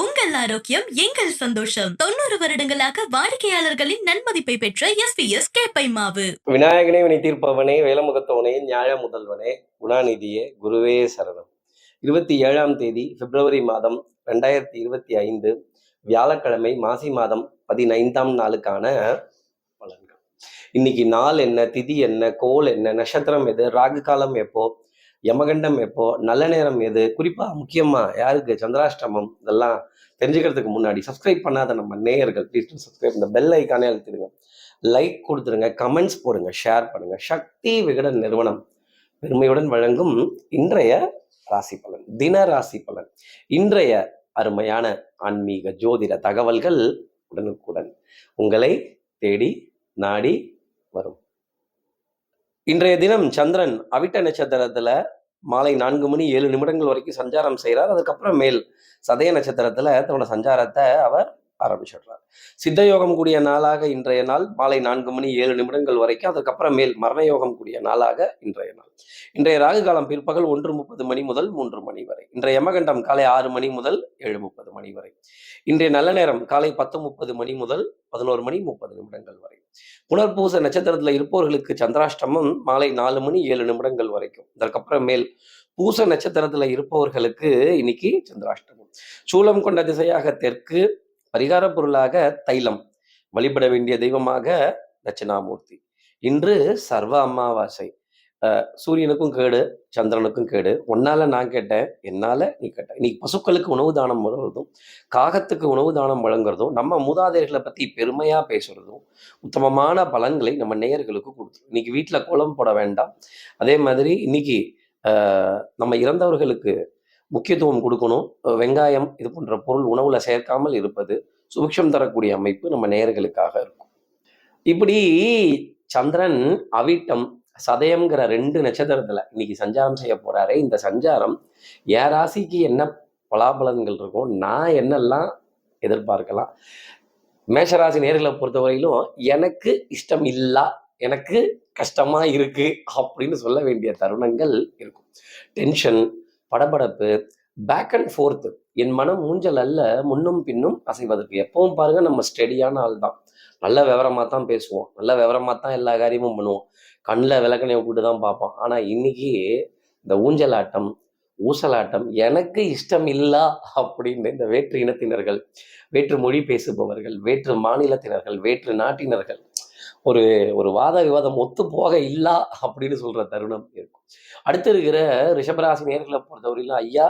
உங்கள் ஆரோக்கியம் எங்கள் சந்தோஷம். தொண்ணூறு வருடங்களாக வாடிக்கையாளர்களின் நன்மதிப்பை பெற்ற எஸ் பி எஸ் கேப்பை மாவு விநாயகனே வினை தீர்ப்பவனே வேலமுகத்தவனே ஞாழ முதல்வனே குணாநிதியே குருவே சரணம். இருபத்தி ஏழாம் தேதி பிப்ரவரி மாதம் ரெண்டாயிரத்தி இருபத்தி ஐந்து வியாழக்கிழமை மாசி மாதம் பதினைந்தாம் நாளுக்கான பலன்கள். இன்னைக்கு நாள் என்ன திதி என்ன கோல் என்ன நட்சத்திரம் எது ராகு காலம் எப்போ யமகண்டம் எப்போ? நல்ல நேரம் எது? குறிப்பா முக்கியமா யாருக்கு? சந்திராஷ்டமம் இதெல்லாம் தெரிஞ்சுக்கிறதுக்கு முன்னாடி சப்ஸ்கிரைப் பண்ணாத நம்ம நேயர்கள் ப்ளீஸ் டூ சப்ஸ்கிரைப் இந்த பெல் ஐக்கானே அழுத்திடுங்க. லைக் கொடுத்துருங்க கமெண்ட்ஸ் போடுங்க ஷேர் பண்ணுங்க. சக்தி விகடன் நிறுவனம் பெருமையுடன் வழங்கும் இன்றைய ராசி பலன் தின ராசி பலன். இன்றைய அருமையான ஆன்மீக ஜோதிட தகவல்கள் உடனுக்குடன் உங்களை தேடி நாடி வரும். இன்றைய தினம் சந்திரன் அவிட்ட நட்சத்திரத்துல மாலை நான்கு மணி ஏழு நிமிடங்கள் வரைக்கும் சஞ்சாரம் செய்கிறார் அதுக்கப்புறம் மேல் சதய நட்சத்திரத்தில் தன்னோட சஞ்சாரத்தை அவர் ஆரம்பிச்சிடுறார் சித்த யோகம் கூடிய நாளாக இன்றைய நாள் மாலை நான்கு மணி ஏழு நிமிடங்கள் வரைக்கும் அதுக்கப்புறம் மேல் மரண யோகம் கூடிய நாளாக இன்றைய நாள். இன்றைய ராகு காலம் பிற்பகல் ஒன்று முப்பது மணி முதல் மூன்று மணி வரை. இன்றைய யமகண்டம் காலை ஆறு மணி முதல் ஏழு முப்பது மணி வரை. இன்றைய நல்ல நேரம் காலை பத்து முப்பது மணி முதல் பதினோரு மணி முப்பது நிமிடங்கள் வரை. புனர்பூச நட்சத்திரத்தில் இருப்பவர்களுக்கு சந்திராஷ்டமம் மாலை நாலு மணி ஏழு நிமிடங்கள் வரைக்கும். இதற்கப்புறம் மேல் பூச நட்சத்திரத்தில் இருப்பவர்களுக்கு இன்னைக்கு சந்திராஷ்டமம். சூலம் கொண்ட திசையாக தெற்கு பரிகார பொருளாக தைலம் வழிபட வேண்டிய தெய்வமாக தட்சிணாமூர்த்தி. இன்று சர்வ அமாவாசை. சூரியனுக்கும் கேடு சந்திரனுக்கும் கேடு. உன்னால நான் கேட்டேன் என்னால நீ கேட்ட. இன்னைக்கு பசுக்களுக்கு உணவு தானம் வழங்குறதும் காகத்துக்கு உணவு தானம் வழங்குறதும் நம்ம மூதாதையர்களை பத்தி பெருமையா பேசுறதும் உத்தமமான பலன்களை நம்ம நேயர்களுக்கு கொடுத்துரும். இன்னைக்கு வீட்டில் கோலம் போட வேண்டாம். அதே மாதிரி இன்னைக்கு நம்ம இறந்தவர்களுக்கு முக்கியத்துவம் கொடுக்கணும். வெங்காயம் இது போன்ற பொருள் உணவில் சேர்க்காமல் இருப்பது சுபிக்ஷம் தரக்கூடிய அமைப்பு நம்ம நேர்களுக்காக இருக்கும். இப்படி சந்திரன் அவிட்டம் சதயம்ங்கிற ரெண்டு நட்சத்திரத்துல இன்னைக்கு சஞ்சாரம் செய்ய போறாரு. இந்த சஞ்சாரம் என் ராசிக்கு என்ன பலாபலன்கள் இருக்கும் நான் என்னெல்லாம் எதிர்பார்க்கலாம் மேஷராசி நேர்களை பொறுத்தவரையிலும் எனக்கு இஷ்டம் இல்லா எனக்கு கஷ்டமா இருக்கு அப்படின்னு சொல்ல வேண்டிய தருணங்கள் இருக்கும். டென்ஷன் படபடப்பு பேக் அண்ட் ஃபோர்த்து என் மனம் ஊஞ்சல் அல்ல முன்னும் பின்னும் அசைவதற்கு. எப்பவும் பாருங்க நம்ம ஸ்டெடியான ஆள் தான். நல்ல விவரமாக தான் பேசுவோம். நல்ல விவரமாக தான் எல்லா காரியமும் பண்ணுவோம். கண்ணில் விளக்கணையை விட்டு தான் பார்ப்போம். ஆனால் இன்னைக்கு இந்த ஊஞ்சலாட்டம் ஊசலாட்டம் எனக்கு இஷ்டம் இல்லா அப்படின்னு இந்த வேற்று இனத்தினர்கள் வேற்று மொழி பேசுபவர்கள் வேற்று மாநிலத்தினர்கள் வேற்று நாட்டினர்கள் ஒரு ஒரு வாத விவாதம் ஒத்து போக இல்லா அப்படின்னு சொல்ற தருணம் இருக்கும். அடுத்து இருக்கிற ரிஷபராசி நேர்களை பொறுத்தவரையிலும் ஐயா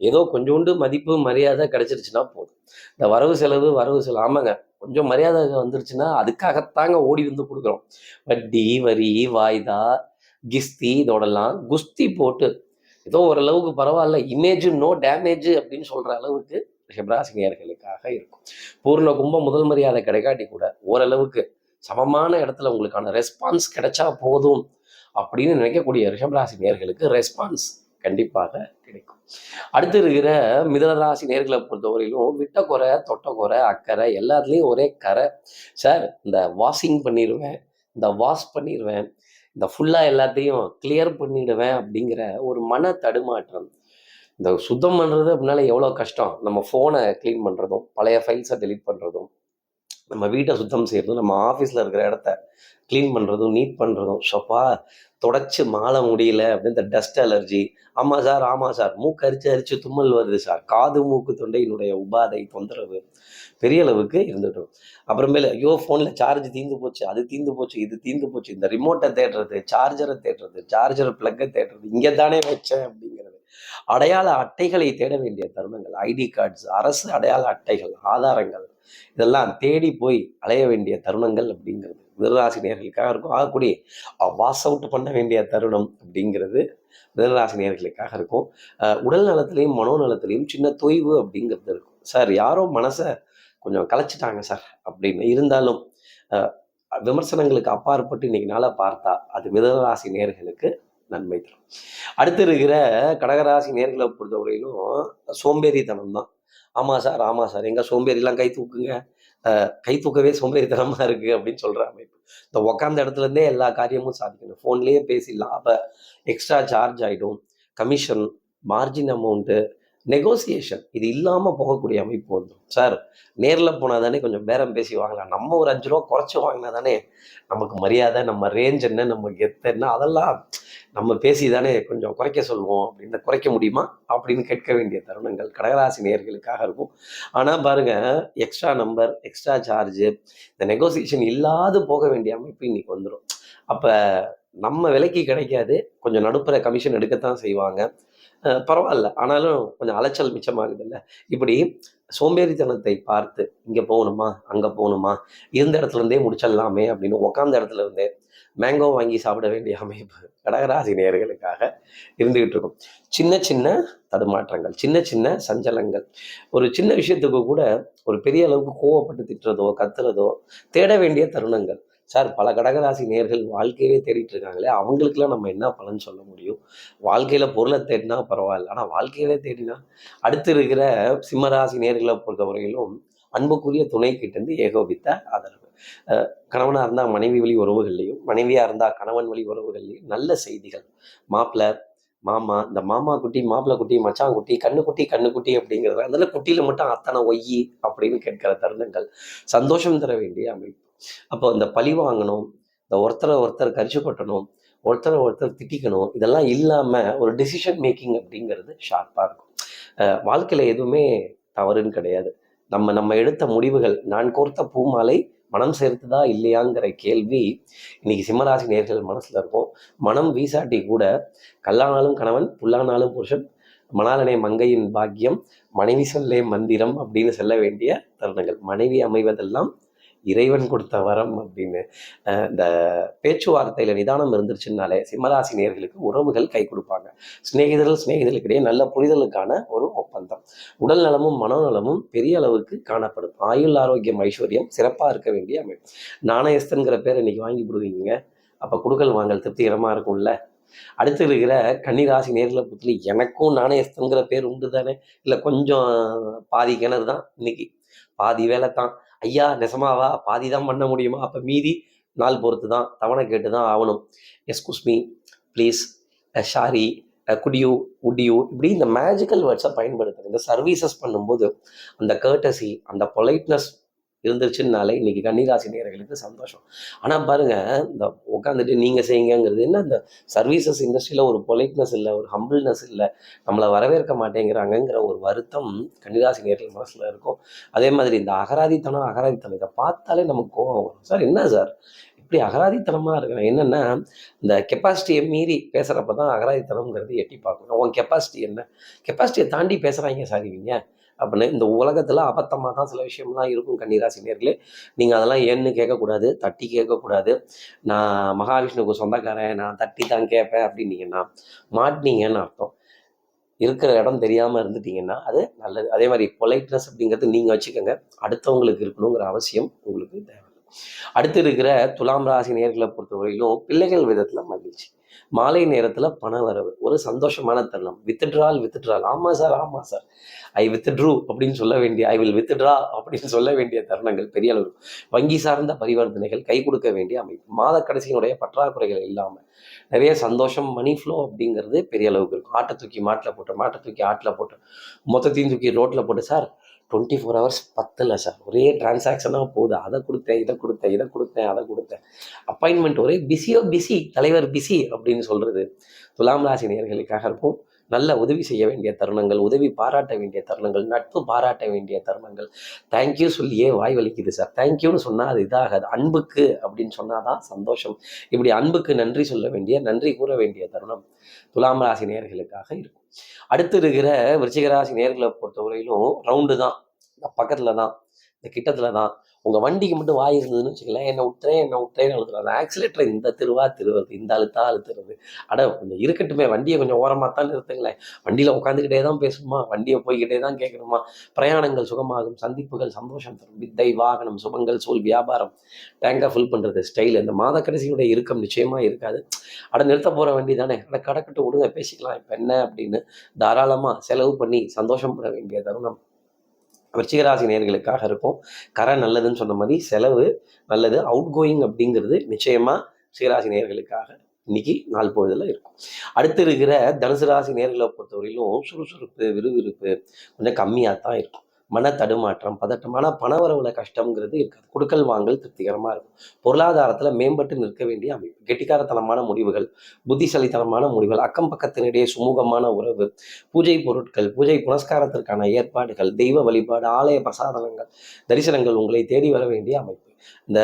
ஏதோ கொஞ்சோண்டு மதிப்பு மரியாதை கிடைச்சிருச்சுன்னா போதும். இந்த வரவு செலவு வரவு செலவு ஆமாங்க. கொஞ்சம் மரியாதை வந்துருச்சுன்னா அதுக்காகத்தாங்க ஓடி வந்து கொடுக்குறோம். வட்டி வரி வாய்தா கிஸ்தி இதோடலாம் குஸ்தி போட்டு ஏதோ ஓரளவுக்கு பரவாயில்ல இமேஜ் நோ டேமேஜ் அப்படின்னு சொல்கிற அளவுக்கு ரிஷபராசினியர்களுக்காக இருக்கும். பூர்ண கும்பம் முதல் மரியாதை கிடைக்காட்டி கூட ஓரளவுக்கு சமமான இடத்துல உங்களுக்கான ரெஸ்பான்ஸ் கிடைச்சா போதும் அப்படின்னு நினைக்கக்கூடிய ரிஷபராசி நேர்களுக்கு ரெஸ்பான்ஸ் கண்டிப்பாக கிடைக்கும். அடுத்து இருக்கிற மிதனராசி நேர்களை பொறுத்தவரையிலும் விட்ட குறை தொட்ட குறை அக்கறை எல்லாத்துலேயும் ஒரே கரை சார் இந்த வாஷிங் பண்ணிடுவேன் இந்த வாஷ் பண்ணிடுவேன் இந்த ஃபுல்லாக எல்லாத்தையும் கிளியர் பண்ணிடுவேன் அப்படிங்கிற ஒரு மன தடுமாற்றம். இந்த சுத்தம் பண்ணுறது அப்படின்னால எவ்வளோ கஷ்டம். நம்ம ஃபோனை க்ளீன் பண்ணுறதும் பழைய ஃபைல்ஸை டெலிட் பண்ணுறதும் நம்ம வீட்டை சுத்தம் செய்கிறதும் நம்ம ஆஃபீஸில் இருக்கிற இடத்த க்ளீன் பண்ணுறதும் நீட் பண்ணுறதும் ஷப்பா தொடச்சி மாள முடியல அப்படின்னு இந்த டஸ்ட் அலர்ஜி ஆமாம் சார் ஆமாம் சார். மூக்கு அரிச்சு அரிச்சு தும்மல் வருது சார். காது மூக்கு தொண்டையினுடைய உபாதை தொந்தரவு பெரிய அளவுக்கு இருந்துட்டும் அப்புறமேல ஐயோ ஃபோனில் சார்ஜ் தீந்து போச்சு அது தீந்து போச்சு இது தீந்து போச்சு. இந்த ரிமோட்டை தேடுறது சார்ஜரை தேடுறது சார்ஜர் ப்ளக்கை தேடுறது இங்கே தானே வச்சேன் அப்படிங்கிறது. அடையாள அட்டைகளை தேட வேண்டிய தருணங்கள் ஐடி கார்ட்ஸ் அரசு அடையாள அட்டைகள் ஆதாரங்கள் இதெல்லாம் தேடி போய் அலைய வேண்டிய தருணங்கள் அப்படிங்கிறது. மிதராசினியர்களுக்காக இருக்கும். ஆகக்கூடிய வாஸ் அவுட் பண்ண வேண்டிய தருணம் அப்படிங்கிறது மிதராசினியர்களுக்காக இருக்கும். உடல் நலத்திலையும் மனோநலத்திலையும் சின்ன தொய்வு அப்படிங்கிறது இருக்கும். சார் யாரோ மனசை கொஞ்சம் கலைச்சிட்டாங்க சார் அப்படின்னு இருந்தாலும் விமர்சனங்களுக்கு அப்பாற்பட்டு இன்னைக்கு நாளை பார்த்தா அது மிதராசி நேர்களுக்கு நன்மை தரும். அடுத்து இருக்கிற கடகராசி நேர்களை பொறுத்தவரையிலும் சோம்பேறித்தனம் தான் ஆமாம் சார் ஆமாம் சார். எங்க சோம்பேறிலாம் கை தூக்குங்க. கை தூக்கவே சோம்பேறித்தனமாக இருக்கு அப்படின்னு சொல்கிற அமைப்பு. இந்த உக்காந்த இடத்துலருந்தே எல்லா காரியமும் சாதிக்கணும். ஃபோன்லேயே பேசிடலாம் அப்போ எக்ஸ்ட்ரா சார்ஜ் ஆகிடும் கமிஷன் மார்ஜின் அமௌண்ட்டு நெகோசியேஷன் இது இல்லாமல் போகக்கூடிய அமைப்பு வந்துடும் சார் நேரில் போனால் தானே கொஞ்சம் பேரம் பேசி வாங்கலாம். நம்ம ஒரு அஞ்சு ரூபா குறைச்சி வாங்கினா தானே நமக்கு மரியாதை நம்ம ரேஞ்ச் என்ன நம்ம கெத்து என்ன அதெல்லாம் நம்ம பேசி தானே கொஞ்சம் குறைக்க சொல்லுவோம் அப்படின்னு குறைக்க முடியுமா? அப்படின்னு கேட்க வேண்டிய தருணங்கள் கடகராசி நேர்களுக்காக இருக்கும். ஆனால் பாருங்க எக்ஸ்ட்ரா நம்பர் எக்ஸ்ட்ரா சார்ஜு இந்த நெகோசியேஷன் இல்லாது போக வேண்டிய அமைப்பு இன்னைக்கு வந்துடும் அப்போ நம்ம விலைக்கு கிடைக்காது கொஞ்சம் நடுப்புற கமிஷன் எடுக்கத்தான் செய்வாங்க. பரவாயில்ல. ஆனாலும் கொஞ்சம் அலைச்சல் மிச்சமாகுதுல்ல இப்படி சோம்பேறித்தனத்தை பார்த்து இங்கே போகணுமா? அங்கே போகணுமா? இருந்த இடத்துல இருந்தே முடிச்சிடலாமே அப்படின்னு உக்காந்த இடத்துல இருந்தே மேங்கோ வாங்கி சாப்பிட வேண்டிய அமைப்பு கடகராசி நேர்களுக்காக இருந்துகிட்டு இருக்கும். சின்ன சின்ன தடுமாற்றங்கள் சின்ன சின்ன சஞ்சலங்கள். ஒரு சின்ன விஷயத்துக்கு கூட ஒரு பெரிய அளவுக்கு கோவப்பட்டு திட்டுறதோ கத்துறதோ தேட வேண்டிய தருணங்கள். சார் பல கடகராசி நேர்கள் வாழ்க்கையிலே தேடிட்டு இருக்காங்களே அவங்களுக்குலாம் நம்ம என்ன பலன் சொல்ல முடியும்? வாழ்க்கையில பொருளை தேடினா பரவாயில்ல ஆனால் வாழ்க்கையவே தேடினா அடுத்து இருக்கிற சிம்மராசி நேர்களை பொறுத்தவரையிலும் அன்புக்குரிய துணை கிட்டேருந்து ஏகோபித்த ஆதரவு. கணவனாக கணவனா இருந்தா மனைவி வழி உறவுகள்லையும் மனைவியா இருந்தா கணவன் வழி உறவுகள்லையும் நல்ல செய்திகள். மாப்பிள்ளை மாமா இந்த மாமா குட்டி மாப்பிள்ளை குட்டி மச்சான் குட்டி கண்ணு குட்டி கண்ணு குட்டி அப்படிங்கிறது அதனால குட்டியில் மட்டும் அத்தனை ஒய்யி அப்படின்னு கேட்கிற தருணங்கள் சந்தோஷம் தர வேண்டிய அமைப்பு. அப்போ இந்த பழி வாங்கணும் இந்த ஒருத்தரை ஒருத்தர் கரிச்சு கொட்டணும் ஒருத்தரை ஒருத்தர் திட்டிக்கணும் இதெல்லாம் இல்லாம ஒரு டெசிஷன் மேக்கிங் அப்படிங்கிறது ஷார்ப்பாக இருக்கும். வாழ்க்கையில் வாழ்க்கையில எதுவுமே தவறுன்னு கிடையாது. நம்ம நம்ம எடுத்த முடிவுகள் நான் கோர்த்த பூமாலை மனம் சேர்த்துதா இல்லையாங்கிற கேள்வி இன்னைக்கு சிம்மராசி நேர்கள் மனசுல இருக்கும். மனம் வீசாட்டி கூட கல்லானாலும் கணவன் புல்லானாலும் புருஷன் மணாலனே மங்கையின் பாக்கியம் மனைவி சொல்லே மந்திரம் அப்படின்னு சொல்ல வேண்டிய தருணங்கள். மனைவி அமைவதெல்லாம் இறைவன் கொடுத்த வரம் அப்படின்னு இந்த பேச்சுவார்த்தையில நிதானம் இருந்துருச்சுனாலே சிம்மராசி நேர்களுக்கு உறவுகள் கை கொடுப்பாங்க. சிநேகிதர்கள் சிநேகிதர்களுக்கிடையே நல்ல புரிதலுக்கான ஒரு ஒப்பந்தம். உடல் நலமும் மனநலமும் பெரிய அளவுக்கு காணப்படும். ஆயுள் ஆரோக்கியம் ஐஸ்வர்யம் சிறப்பாக இருக்க வேண்டிய அமைப்பு. நாணயஸ்தன்கிற பேர் இன்னைக்கு வாங்கி விடுவீங்க அப்போ குடுக்கல் வாங்கல் திருப்திகரமாக இருக்கும்ல. அடுத்து இருக்கிற கன்னிராசி நேரில் புத்திலி எனக்கும் நாணயஸ்தங்கிற பேர் உண்டு தானே இல்லை கொஞ்சம் பாதி கிணறு தான் இன்னைக்கு? பாதி வேலை தான் ஐயா நெசமாவா? பாதி தான் பண்ண முடியுமா? அப்போ மீதி நாள் பொறுத்து தான் தவணை கேட்டு தான் ஆகணும் excuse me please sorry could you would you இப்படி இந்த மேஜிக்கல் வேர்ட்ஸை பயன்படுத்துறது இந்த சர்வீசஸ் பண்ணும்போது அந்த கேர்டசி அந்த பொலைட்னஸ் இருந்துருச்சுன்னாலே இன்றைக்கி கன்னிராசி நேர்களுக்கு சந்தோஷம். ஆனால் பாருங்கள் இந்த உட்காந்துட்டு நீங்கள் செய்யுங்கங்கிறது என்ன? இந்த சர்வீசஸ் இண்டஸ்ட்ரியில் ஒரு பொலைட்னஸ் இல்லை ஒரு ஹம்பிள்னஸ் இல்லை நம்மளை வரவேற்க மாட்டேங்கிறாங்கங்கிற ஒரு வருத்தம் கன்னிராசி நேர்கள் மனசில் இருக்கும். அதே மாதிரி இந்த அகராதித்தனம் அகராதித்தனம் இதை பார்த்தாலே நமக்கு கோபம் வரும். சார் என்ன சார்? இப்படி அகராதித்தனமாக இருக்கிறேன் என்னென்னா இந்த கெப்பாசிட்டியை மீறி பேசுகிறப்ப தான் அகராதித்தனம்ங்கிறது எட்டி பார்க்கணும். உன் கெப்பாசிட்டி என்ன? கெப்பாசிட்டியை தாண்டி பேசுகிறாங்க சார் இவங்க. அப்படின்னு. இந்த உலகத்தில் அபத்தமாக தான் சில விஷயம்லாம் இருக்கும் கன்னிராசி நேர்களே. நீங்கள் அதெல்லாம் ஏன்னு கேட்கக்கூடாது தட்டி கேட்கக்கூடாது. நான் மகாவிஷ்ணுவுக்கு சொந்தக்காரன் நான் தட்டி தான் கேட்பேன் அப்படின்னீங்கன்னா மாட்டினீங்கன்னு அர்த்தம். இருக்கிற இடம் தெரியாமல் இருந்துட்டீங்கன்னா அது நல்லது. அதே மாதிரி பொலைட்னஸ் அப்படிங்கிறது நீங்கள் வச்சுக்கோங்க. அடுத்தவங்களுக்கு இருக்கணுங்கிற அவசியம் உங்களுக்கு தேவை. அடுத்து இருக்கிற துலாம் ராசி நேர்களை பொறுத்தவரையிலும் பிள்ளைகள் விதத்தில் மகிழ்ச்சி. மாலை நேரத்தில் பண வரவு ஒரு சந்தோஷமான தருணம். வித்ட்ரால் வித்ட்ரால் ஆமாம் சார் ஆமாம் சார். ஐ வித்ட்ரூ அப்படின்னு சொல்ல வேண்டிய ஐ வில் வித்ட்ரா அப்படின்னு சொல்ல வேண்டிய தருணங்கள் பெரிய அளவு. வங்கி சார்ந்த பரிவர்த்தனைகள் கை கொடுக்க வேண்டிய அமைப்பு. மாத கடைசியினுடைய பற்றாக்குறைகள் இல்லாமல் நிறைய சந்தோஷம் மணி ஃப்ளோ அப்படிங்கிறது பெரிய அளவுக்கு இருக்கும். ஆட்டை தூக்கி மாட்டில் போட்டு மாட்டை தூக்கி ஆட்டில் போட்டு மொத்தத்தையும் தூக்கி ரோட்டில் போட்டு சார். டுவெண்ட்டி ஃபோர் ஹவர்ஸ் பத்தில் சார் ஒரே டிரான்சாக்ஷனாக போகுது அதை கொடுத்தேன் இதை கொடுத்தேன் இதை கொடுத்தேன் அதை கொடுத்தேன். அப்பாயின்மெண்ட் ஒரே பிஸியோ பிஸி தலைவர் பிஸி அப்படின்னு சொல்கிறது துலாம் ராசி நேர்களுக்காக இருக்கும் நல்ல உதவி செய்ய வேண்டிய தருணங்கள் உதவி பாராட்ட வேண்டிய தருணங்கள் நட்பு பாராட்ட வேண்டிய தருணங்கள். தேங்க்யூ சொல்லியே வாய் வலிக்குது சார் தேங்க்யூன்னு சொன்னால் அது இதாகாது. அன்புக்கு அப்படின்னு சொன்னால் தான் சந்தோஷம். இப்படி அன்புக்கு நன்றி சொல்ல வேண்டிய நன்றி கூற வேண்டிய தருணம் துலாம் ராசி நேர்களுக்காக இருக்கும். அடுத்து இருக்கிற விருச்சிகராசி நேர்களை பொறுத்தவரையிலும் ரவுண்டு தான். இந்த பக்கத்தில் தான் இந்த கிட்டத்தில் தான் உங்கள் வண்டிக்கு மட்டும் வாய் இருந்ததுன்னு வச்சுக்கலேன் என்னை விட்டுறேன் என்னை விட்டுறேன் அழுத்துறாங்க ஆக்சிலேட்டர் இந்த திருவா திருவது இந்த அழுத்தா அழுத்துறது. அட கொஞ்சம் இருக்கட்டுமே வண்டியை கொஞ்சம் ஓரமாக தான் நிறுத்துங்களேன். வண்டியில் உட்காந்துக்கிட்டே தான் பேசணுமா? வண்டியை போய்கிட்டே தான் கேட்கணுமா? பிரயாணங்கள் சுகமாகும் சந்திப்புகள் சந்தோஷம் தரும். வித்தை வாகனம் சுபங்கள் சூழ் வியாபாரம். டேங்காக ஃபுல் பண்ணுறது ஸ்டைல் இந்த மாத கடைசியுடைய இறுக்கம் நிச்சயமாக இருக்காது. அட நிறுத்த போகிற வண்டி தானே. அட கடக்கட்டு விடுங்க பேசிக்கலாம். இப்போ என்ன அப்படின்னு தாராளமாக செலவு பண்ணி சந்தோஷப்பட வேண்டிய தருணம். விருச்சிகராசி நேர்களுக்காக இருக்கும் கரை நல்லதுன்னு சொன்ன மாதிரி செலவு நல்லது அவுட் கோயிங் அப்படிங்கிறது நிச்சயமாக சிகராசி நேர்களுக்காக இன்னைக்கு நாள் பொழுதில் இருக்கும். அடுத்து இருக்கிற தனுசு ராசி நேர்களை பொறுத்தவரையிலும் சுறுசுறுப்பு விறுவிறுப்பு கொஞ்சம் கம்மியாக தான் இருக்கும். மன தடுமாற்றம் பதட்டமான பணவரவுல கஷ்டம்ங்கிறது இருக்காது. கொடுக்கல் வாங்கல் திருப்திகரமாக இருக்கும். பொருளாதாரத்தில் மேம்பட்டு நிற்க வேண்டிய அமைப்பு. கெட்டிக்காரத்தனமான முடிவுகள் புத்திசாலித்தனமான முடிவுகள் அக்கம் பக்கத்தினிடையே சுமூகமான உறவு பூஜை பொருட்கள் பூஜை புனஸ்காரத்திற்கான ஏற்பாடுகள் தெய்வ வழிபாடு ஆலய பிரசாதனங்கள் தரிசனங்கள் உங்களை தேடி வர வேண்டிய அமைப்பு. இந்த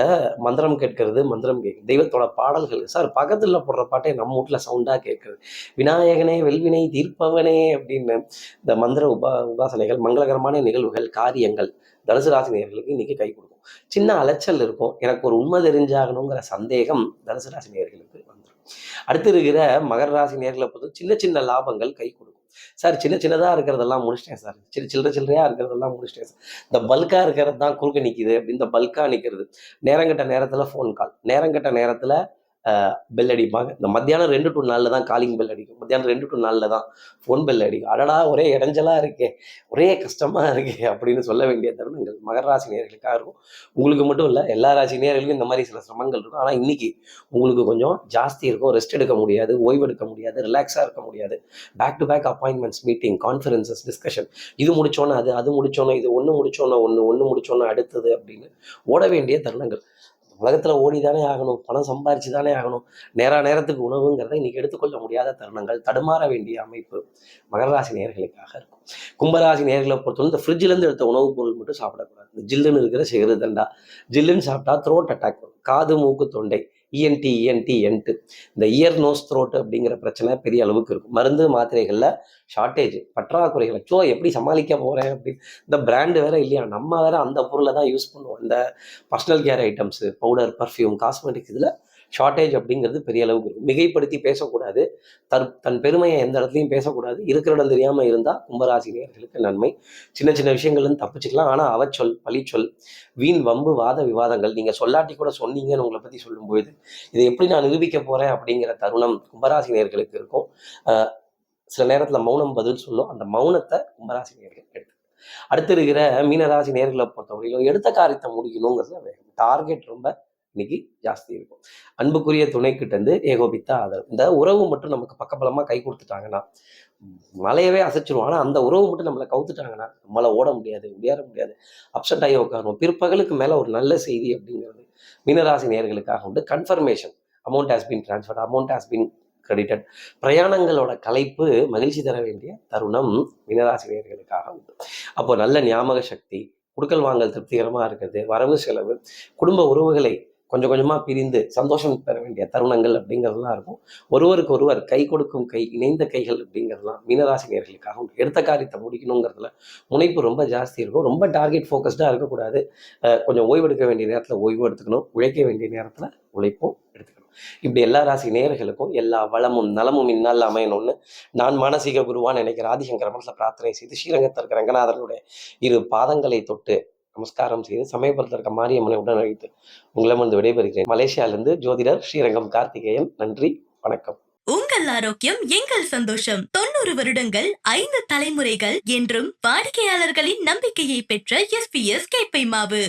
மந்திரம் கேட்கறது மந்திரம் கேட்குறது தெய்வத்தோட பாடல்கள். சார் பக்கத்தில் போடுற பாட்டே நம்ம வீட்டில் சவுண்டாக கேட்குறது விநாயகனே வெல்வினை தீர்ப்பவனே அப்படின்னு இந்த மந்திர உபா உபாசனைகள் மங்களகரமான நிகழ்வுகள் காரியங்கள் தனுசு ராசி நேயர்களுக்கு இன்னைக்கு கை கொடுக்கும். சின்ன அலைச்சல் இருக்கும். எனக்கு ஒரு உண்மை தெரிஞ்சாகணுங்கிற சந்தேகம் தனுசு ராசி வந்துடும் அடுத்து இருக்கிற மகர ராசி நேர்களை பொறுத்து சின்ன சின்ன லாபங்கள் கை கொடுக்கும். சார் சின்ன சின்னதாக இருக்கிறதெல்லாம் முடிச்சிட்டேன் சார். சின்ன சில்லற சில்லறையாக இருக்கிறதெல்லாம் முடிச்சிட்டேன் சார். இந்த பல்காக இருக்கிறது தான் குறுக்க நிற்கிது அப்படி இந்த பல்காக நிற்கிறது நேரங்கட்ட நேரத்தில் ஃபோன் கால் நேரங்கட்ட நேரத்தில் பெல் அடிப்பாங்க. இந்த மத்தியானம் ரெண்டு டு நாலில் தான் காலிங் பெல் அடிக்கும். மத்தியானம் ரெண்டு டு நாலில் தான் ஃபோன் பெல் அடிக்கும். அடடா ஒரே இடைஞ்சலாக இருக்கே. ஒரே கஷ்டமாக இருக்கே அப்படின்னு சொல்ல வேண்டிய தருணங்கள் மகர ராசி நேர்களுக்காக இருக்கும். உங்களுக்கு மட்டும் இல்லை எல்லா ராசி நேர்களுக்கும் இந்த மாதிரி சில சிரமங்கள் இருக்கும். ஆனால் இன்னைக்கு உங்களுக்கு கொஞ்சம் ஜாஸ்தி இருக்கும். ரெஸ்ட் எடுக்க முடியாது ஓய்வு எடுக்க முடியாது ரிலாக்ஸாக இருக்க முடியாது. Back to back appointments meeting conferences discussion இது முடிச்சோன்னே அது அது முடிச்சோன்னே இது ஒன்று முடிச்சோன்னே ஒன்று ஒன்று முடிச்சோன்னே அடுத்தது அப்படின்னு ஓட வேண்டிய தருணங்கள். உலகத்தில் ஓடி தானே ஆகணும். பணம் சம்பாரிச்சு தானே ஆகணும். நேரா நேரத்துக்கு உணவுங்கிறத இன்னைக்கு எடுத்துக்கொள்ள முடியாத தருணங்கள் தடுமாற வேண்டிய அமைப்பு மகர ராசி நேர்களுக்காக இருக்கும். கும்பராசி நேர்களை பொறுத்தவரை இந்த ஃப்ரிட்ஜிலேருந்து எடுத்த உணவுப் பொருள் மட்டும் சாப்பிடக்கூடாது. இந்த ஜில்லுன்னு இருக்கிற சிகரு தண்டா. ஜில்லுன்னு சாப்பிட்டா த்ரோட் அட்டாக் வரும். காது மூக்கு தொண்டை. இஎன்டி இஎன்டி என்ட்டு இந்த இயர் நோஸ் த்ரோட் அப்படிங்கிற பிரச்சனை பெரிய அளவுக்கு இருக்கும். மருந்து மாத்திரைகளில் ஷார்ட்டேஜ் பற்றாக்குறைகள் அச்சோ எப்படி சமாளிக்க போகிறேன் அப்படின்னு. இந்த பிராண்டு வேற இல்லையா? நம்ம வேற அந்த பொருளை தான் யூஸ் பண்ணுவோம். இந்த personal care items powder perfume cosmetics இதில் ஷார்ட்டேஜ் அப்படிங்கிறது பெரிய அளவுக்கு இருக்கும். மிகைப்படுத்தி பேசக்கூடாது. தன் தன் பெருமையை எந்த இடத்துலையும் பேசக்கூடாது. இருக்கிற இடம் தெரியாமல் இருந்தால் கும்பராசி நேயர்களுக்கு நன்மை. சின்ன சின்ன விஷயங்கள்னு தப்பிச்சுக்கலாம். ஆனால் அவச்சொல் பழிச்சொல் வீண் வம்பு வாத விவாதங்கள் நீங்கள் சொல்லாட்டி கூட சொன்னீங்கன்னு உங்களை பற்றி சொல்லும்போது இதை எப்படி நான் நிரூபிக்க போகிறேன் அப்படிங்கிற தருணம் கும்பராசி நேயர்களுக்கு இருக்கும் சில நேரத்தில் மௌனம் பதில் சொல்லும். அந்த மௌனத்தை கும்பராசி எடுத்து. அடுத்து இருக்கிற மீனராசி நேர்களை பொறுத்தவரையிலும் எடுத்த காரியத்தை முடிக்கணுங்கிறது வேகம். டார்கெட் ரொம்ப இன்னைக்கு ஜாஸ்தி இருக்கும். அன்புக்குரிய துணைக்கிட்ட இருந்து ஏகோபித்த ஆதரவு. இந்த உறவு மட்டும் நமக்கு பக்கபலமா கை கொடுத்துட்டாங்கன்னா மலையவே அசைச்சிருவோம். ஆனா அந்த உறவு மட்டும் நம்மளை கவுத்துட்டாங்கன்னா நம்மளை ஓட முடியாது முடியாத முடியாது. அப்செட் ஆகி உட்காருவோம். பிற்பகலுக்கு மேல ஒரு நல்ல செய்தி அப்படிங்கிறது மீனராசி நேர்களுக்காக உண்டு. Confirmation amount has been transferred. Amount has been credited பிரயாணங்களோட கலைப்பு மகிழ்ச்சி தர வேண்டிய தருணம் மீனராசி நேர்களுக்காக உண்டு. அப்போ நல்ல ஞாபக சக்தி குடுக்கல் வாங்கல் திருப்திகரமாக இருக்கிறது வரவு செலவு குடும்ப உறவுகளை கொஞ்சம் கொஞ்சமாக பிரிந்து சந்தோஷம் பெற வேண்டிய தருணங்கள் அப்படிங்கிறதுலாம் இருக்கும். ஒருவருக்கு ஒருவர் கை கொடுக்கும் கை இணைந்த கைகள் அப்படிங்கிறதுலாம் மீனராசி நேர்களுக்காக உண்டு. எடுத்த காரியத்தை முடிக்கணுங்கிறதுல முனைப்பு ரொம்ப ஜாஸ்தி இருக்கும். ரொம்ப டார்கெட் ஃபோக்கஸ்டாக இருக்கக்கூடாது. கொஞ்சம் ஓய்வு எடுக்க வேண்டிய நேரத்தில் ஓய்வு எடுத்துக்கணும். உழைக்க வேண்டிய நேரத்தில் உழைப்பும் எடுத்துக்கணும். இப்படி எல்லா ராசி நேயர்களுக்கும் எல்லா வளமும் நலமும் இந்நாளில் அமையணும்னு நான் மானசீக குருவான் நினைக்கிற ஆதிசங்கர மனசில் பிரார்த்தனை செய்து ஸ்ரீரங்கத்தில் இருக்கிற ரங்கநாதனுடைய இரு பாதங்களை தொட்டு நமஸ்காரம் செய்து சமயபுரத்தில் இருக்க மாரியம்மனை உடன் அழைத்து உங்களிடமிருந்து விடைபெறுகிறேன். மலேசியாவிலிருந்து ஜோதிடர் ஸ்ரீரங்கம் கார்த்திகேயன். நன்றி வணக்கம். உங்கள் ஆரோக்கியம் எங்கள் சந்தோஷம். தொண்ணூறு வருடங்கள் ஐந்து தலைமுறைகள் என்றும் வாடிக்கையாளர்களின் நம்பிக்கையை பெற்ற எஸ் பி எஸ் கேப்பை மாவு.